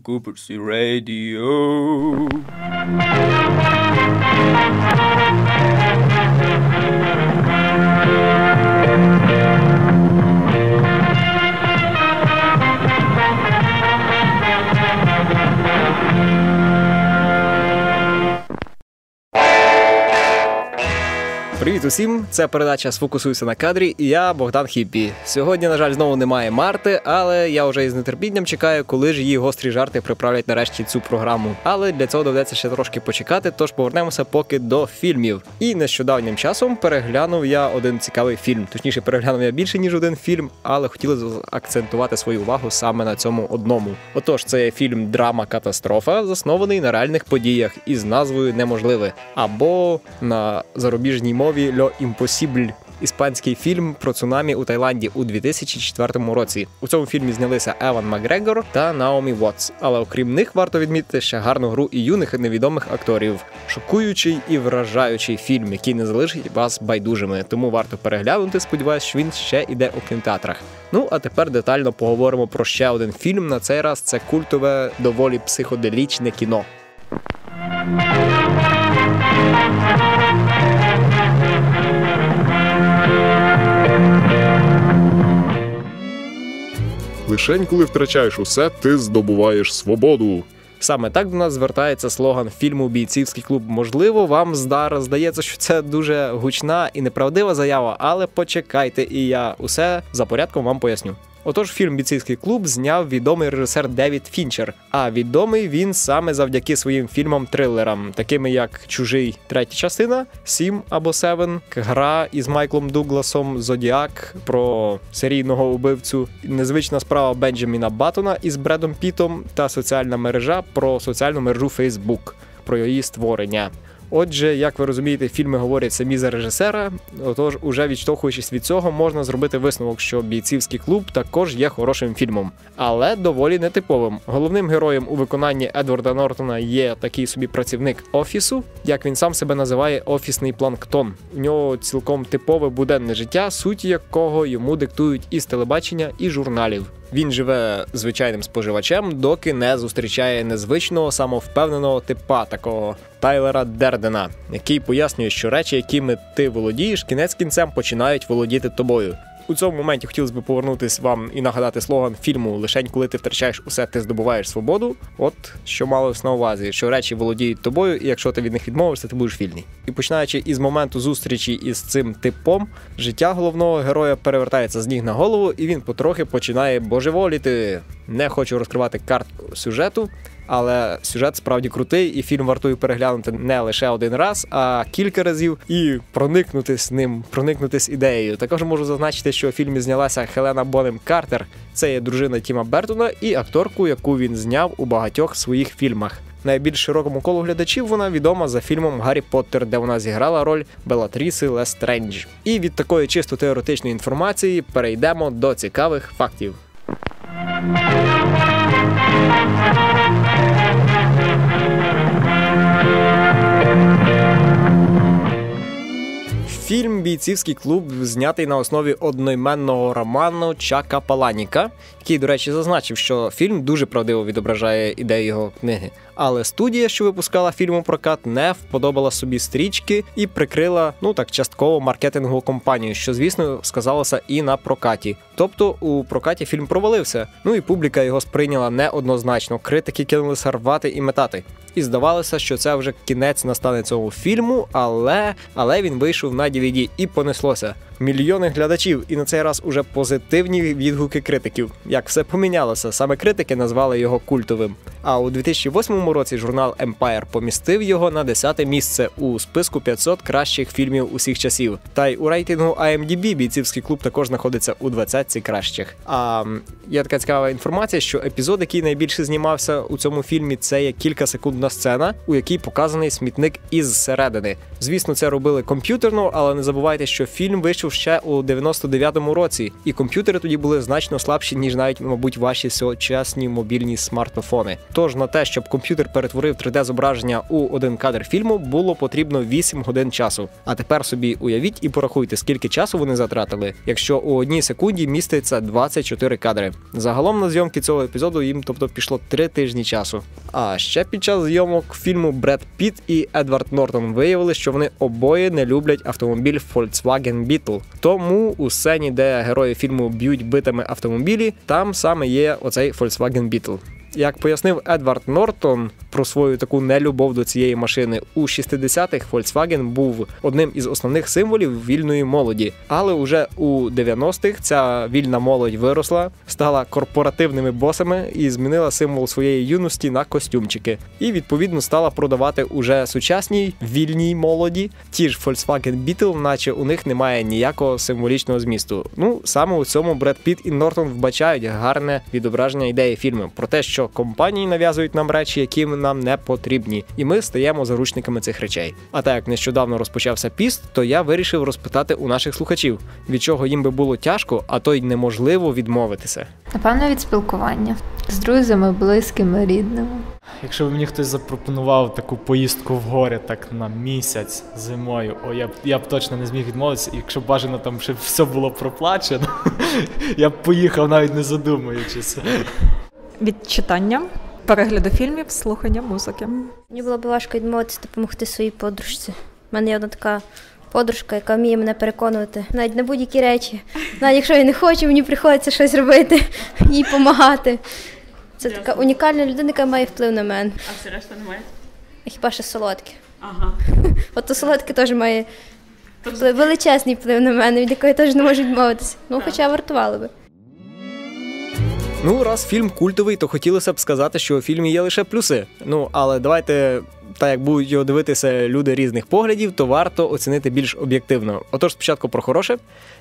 Cooper's Radio. Привіт усім! Це передача Сфокусуйся на кадрі, і я Богдан Хіппі. Сьогодні, на жаль, знову немає Марти, але я вже із нетерпінням чекаю, коли ж її гострі жарти приправлять нарешті цю програму. Але для цього доведеться ще трошки почекати, тож повернемося поки до фільмів. І нещодавнім часом переглянув я один цікавий фільм. Точніше, переглянув я більше ніж один фільм, але хотіли акцентувати свою увагу саме на цьому одному. Отож, це є фільм Драма Катастрофа, заснований на реальних подіях із назвою Неможливе або на зарубіжній мові Льо Імпосібль. Іспанський фільм про цунамі у Таїланді у 2004 році. У цьому фільмі знялися Еван Макгрегор та Наомі Вотс. Але окрім них варто відмітити ще гарну гру і юних і невідомих акторів. Шокуючий і вражаючий фільм, який не залишить вас байдужими. Тому варто переглянути. Сподіваюсь, що він ще іде у кінотеатрах. Ну а тепер детально поговоримо про ще один фільм. На цей раз це культове, доволі психоделічне кіно. Лишень коли втрачаєш усе, ти здобуваєш свободу. Саме так до нас звертається слоган фільму Бійцівський клуб. Можливо, вам зараз здається, що це дуже гучна і неправдива заява, але почекайте, і я усе за порядком вам поясню. Отож, фільм Бійцівський клуб зняв відомий режисер Девід Фінчер. А відомий він саме завдяки своїм фільмам-трилерам, такими як Чужий третя частина, Сім або Севен, Гра із Майклом Дугласом, Зодіак про серійного убивцю, незвична справа Бенджаміна Баттона із Бредом Пітом та соціальна мережа про соціальну мережу Facebook, про її створення. Отже, як ви розумієте, фільми говорять самі за режисера. Отож, уже відштовхуючись від цього, можна зробити висновок, що бійцівський клуб також є хорошим фільмом, але доволі нетиповим. Головним героєм у виконанні Едварда Нортона є такий собі працівник офісу, як він сам себе називає, офісний планктон. У нього цілком типове буденне життя, суті якого йому диктують із телебачення і журналів. Він живе звичайним споживачем, доки не зустрічає незвичного самовпевненого типа такого Тайлера Дердена, який пояснює, що речі, якими ти володієш, кінець кінцем починають володіти тобою. У цьому моменті хотілося б повернутися вам і нагадати слоган фільму Лишень, коли ти втрачаєш усе, ти здобуваєш свободу. От що малось на увазі, що речі володіють тобою, і якщо ти від них відмовишся, ти будеш вільний. І починаючи із моменту зустрічі із цим типом, життя головного героя перевертається з ніг на голову, і він потрохи починає божеволіти. Не хочу розкривати картку сюжету. Але сюжет справді крутий, і фільм вартує переглянути не лише один раз, а кілька разів і проникнутись ним, проникнутись ідеєю. Також можу зазначити, що у фільмі знялася Хелена Бонем Картер. Це є дружина Тіма Бертона і акторку, яку він зняв у багатьох своїх фільмах. Найбільш широкому колу глядачів вона відома за фільмом Гаррі Поттер, де вона зіграла роль Белатріси Лестрендж. І від такої чисто теоретичної інформації перейдемо до цікавих фактів. Фільм Бійцівський клуб знятий на основі одноіменного роману Чака Паланіка, який, до речі, зазначив, що фільм дуже правдиво відображає ідею його книги. Але студія, що випускала фільм у прокат, не вподобала собі стрічки і прикрила ну так частково маркетингову компанію, що звісно сказалося і на прокаті. Тобто у прокаті фільм провалився. Ну і публіка його сприйняла неоднозначно. Критики кинулися рвати і метати. І здавалося, що це вже кінець настане цього фільму, але але він вийшов на DVD і понеслося. Мільйони глядачів, і на цей раз уже позитивні відгуки критиків. Як все помінялося, саме критики назвали його культовим. А у 2008 році журнал Empire помістив його на 10 місце у списку 500 кращих фільмів усіх часів. Та й у рейтингу IMDb бійцівський клуб також знаходиться у 20 кращих. А є така цікава інформація, що епізод, який найбільше знімався у цьому фільмі, це є кілька секундна сцена, у якій показаний смітник із середини. Звісно, це робили комп'ютерно, але не забувайте, що фільм вийшов ще у 99-му році, і комп'ютери тоді були значно слабші, ніж навіть, мабуть, ваші сучасні мобільні смартфони. Тож на те, щоб комп'ютер перетворив 3D-зображення у один кадр фільму, було потрібно 8 годин часу. А тепер собі уявіть і порахуйте, скільки часу вони затратили, якщо у одній секунді міститься 24 кадри. Загалом на зйомки цього епізоду їм тобто пішло 3 тижні часу. А ще під час зйомок фільму Бред Піт і Едвард Нортон виявили, що вони обоє не люблять автомобіль Volkswagen Beetle. Тому у сцені, де герої фільму б'ють битами автомобілі, там саме є оцей Volkswagen Beetle. Як пояснив Едвард Нортон про свою таку нелюбов до цієї машини, у 60-х Volkswagen був одним із основних символів вільної молоді. Але уже у 90-х ця вільна молодь виросла, стала корпоративними босами і змінила символ своєї юності на костюмчики. І відповідно стала продавати уже сучасній вільній молоді. Ті ж Volkswagen Beetle, наче у них немає ніякого символічного змісту. Ну саме у цьому Бред Піт і Нортон вбачають гарне відображення ідеї фільму про те, що компанії нав'язують нам речі, які нам не потрібні, і ми стаємо заручниками цих речей. А так як нещодавно розпочався піст, то я вирішив розпитати у наших слухачів, від чого їм би було тяжко, а то й неможливо відмовитися. Напевно, від спілкування з друзями, близькими, рідними. Якщо б мені хтось запропонував таку поїздку в гори так на місяць зимою, о, я б я б точно не зміг відмовитися. Якщо бажано там ще все було проплачено, я б поїхав навіть не задумуючись. Від читання, перегляду фільмів, слухання музики. Мені було б важко відмовитися допомогти своїй подружці. У мене є одна така подружка, яка вміє мене переконувати навіть на будь-які речі. Навіть якщо я не хочу, мені приходиться щось робити, їй допомагати. Це така унікальна людина, яка має вплив на мене. А все решта немає? Хіба що солодке. Ага. От то солодке теж має вплив, величезний вплив на мене, від якої теж не можу відмовитися. Ну, хоча вартувало би. Ну, раз фільм культовий, то хотілося б сказати, що у фільмі є лише плюси. Ну, але давайте, так як будуть його дивитися люди різних поглядів, то варто оцінити більш об'єктивно. Отож, спочатку про хороше.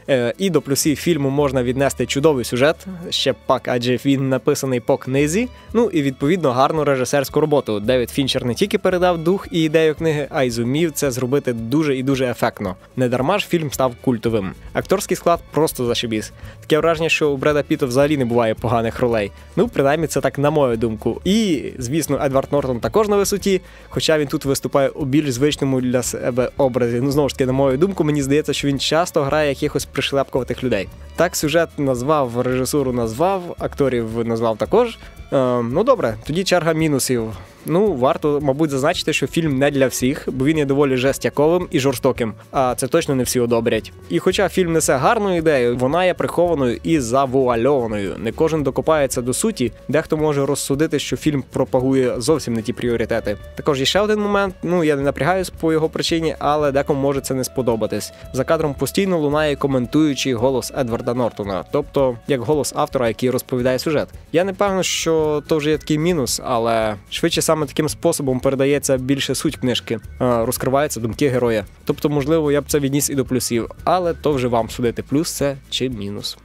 Е, І до плюсів фільму можна віднести чудовий сюжет, ще пак, адже він написаний по книзі. Ну і відповідно гарну режисерську роботу. Девід Фінчер не тільки передав дух і ідею книги, а й зумів це зробити дуже і дуже ефектно. Недарма ж фільм став культовим. Акторський склад просто зашибіс. Таке враження, що у Бреда Піта взагалі не буває поганих ролей. Ну, принаймні, це так на мою думку. І, звісно, Едвард Нортон також на висоті, хоча він тут виступає у більш звичному для себе образі. Ну, знову ж таки, на мою думку, мені здається, що він часто грає якихось пришлепкуватих людей. Так, сюжет назвав, режисуру назвав, акторів назвав також. Е, ну добре, тоді черга мінусів. Ну, варто, мабуть, зазначити, що фільм не для всіх, бо він є доволі жестяковим і жорстоким. А це точно не всі одобрять. І хоча фільм несе гарну ідею, вона є прихованою і завуальованою. Не кожен докопається до суті, дехто може розсудити, що фільм пропагує зовсім не ті пріоритети. Також є ще один момент. Ну я не напрягаюсь по його причині, але декому може це не сподобатись. За кадром постійно лунає коментуючий голос Едварда Нортона, тобто як голос автора, який розповідає сюжет. Я не певно, що то вже є такий мінус, але швидше саме таким способом передається більше суть книжки, е, розкриваються думки героя. Тобто, можливо, я б це відніс і до плюсів, але то вже вам судити, плюс це чи мінус.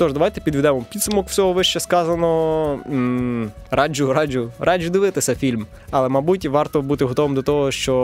Тож, давайте підведемо підсумок всього вище сказаного. М, Раджу, раджу, раджу дивитися фільм. Але, мабуть, варто бути готовим до того, що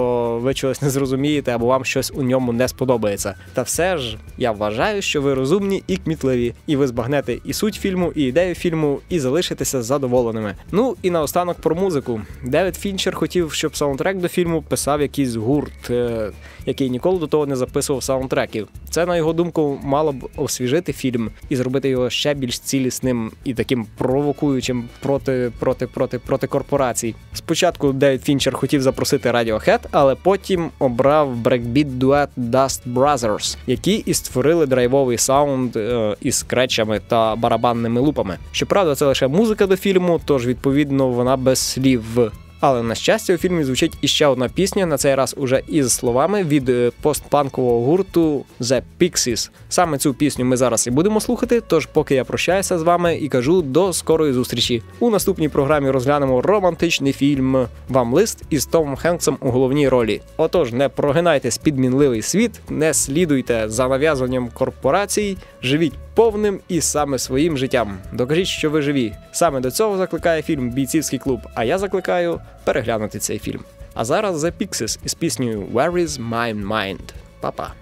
ви чогось не зрозумієте або вам щось у ньому не сподобається. Та все ж я вважаю, що ви розумні і кмітливі, і ви збагнете і суть фільму, і ідею фільму, і залишитеся задоволеними. Ну і наостанок про музику. Девід Фінчер хотів, щоб саундтрек до фільму писав якийсь гурт, е, який ніколи до того не записував саундтреків. Це, на його думку, мало б освіжити фільм і зробити його ще більш цілісним і таким провокуючим проти проти проти проти корпорацій. Спочатку Девід Фінчер хотів запросити Radiohead, але потім обрав брекбіт дует Dust Brothers, які і створили драйвовий саунд е, із скретчами та барабанними лупами. Щоправда, це лише музика до фільму, тож відповідно вона без слів. Але на щастя, у фільмі звучить іще одна пісня, на цей раз уже із словами від е, постпанкового гурту The Pixies. Саме цю пісню ми зараз і будемо слухати. Тож, поки я прощаюся з вами і кажу до скорої зустрічі. У наступній програмі розглянемо романтичний фільм Вам лист із Томом Хенксом у головній ролі. Отож, не прогинайте підмінливий світ, не слідуйте за нав'язуванням корпорацій, живіть повним і саме своїм життям. Докажіть, що ви живі. Саме до цього закликає фільм Бійцівський клуб. А я закликаю переглянути цей фільм. А зараз The Pixies із піснею Where is my mind? Па-па.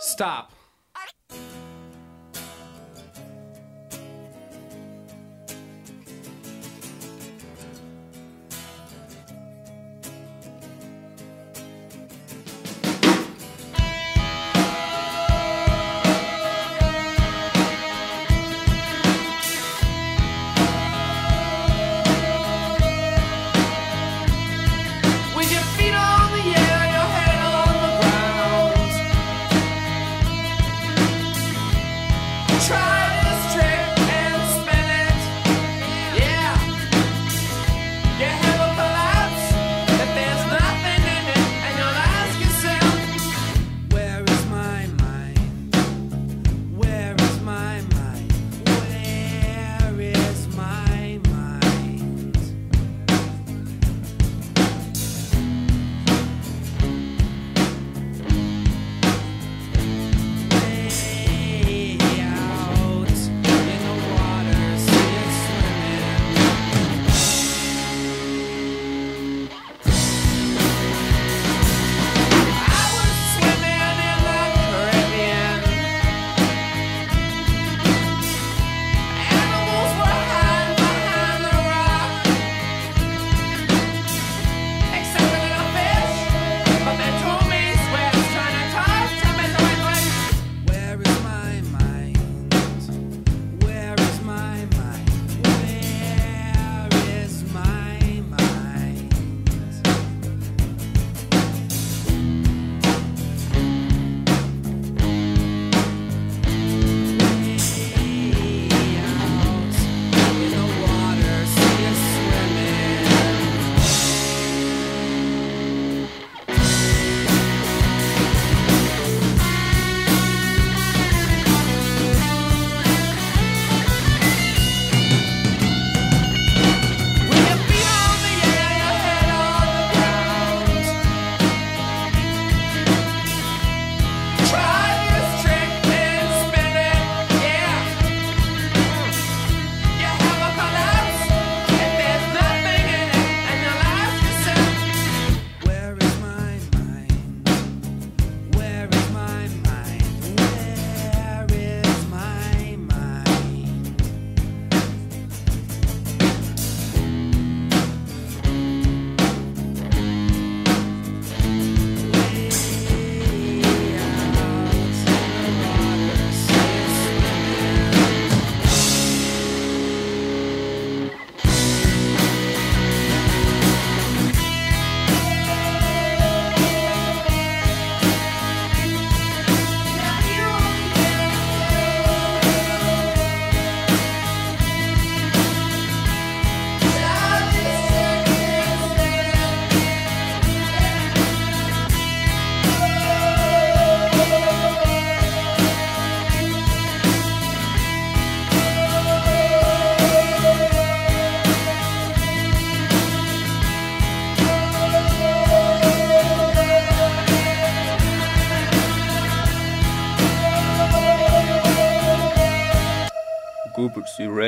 Stop.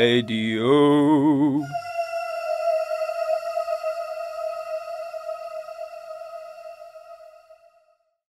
Radio.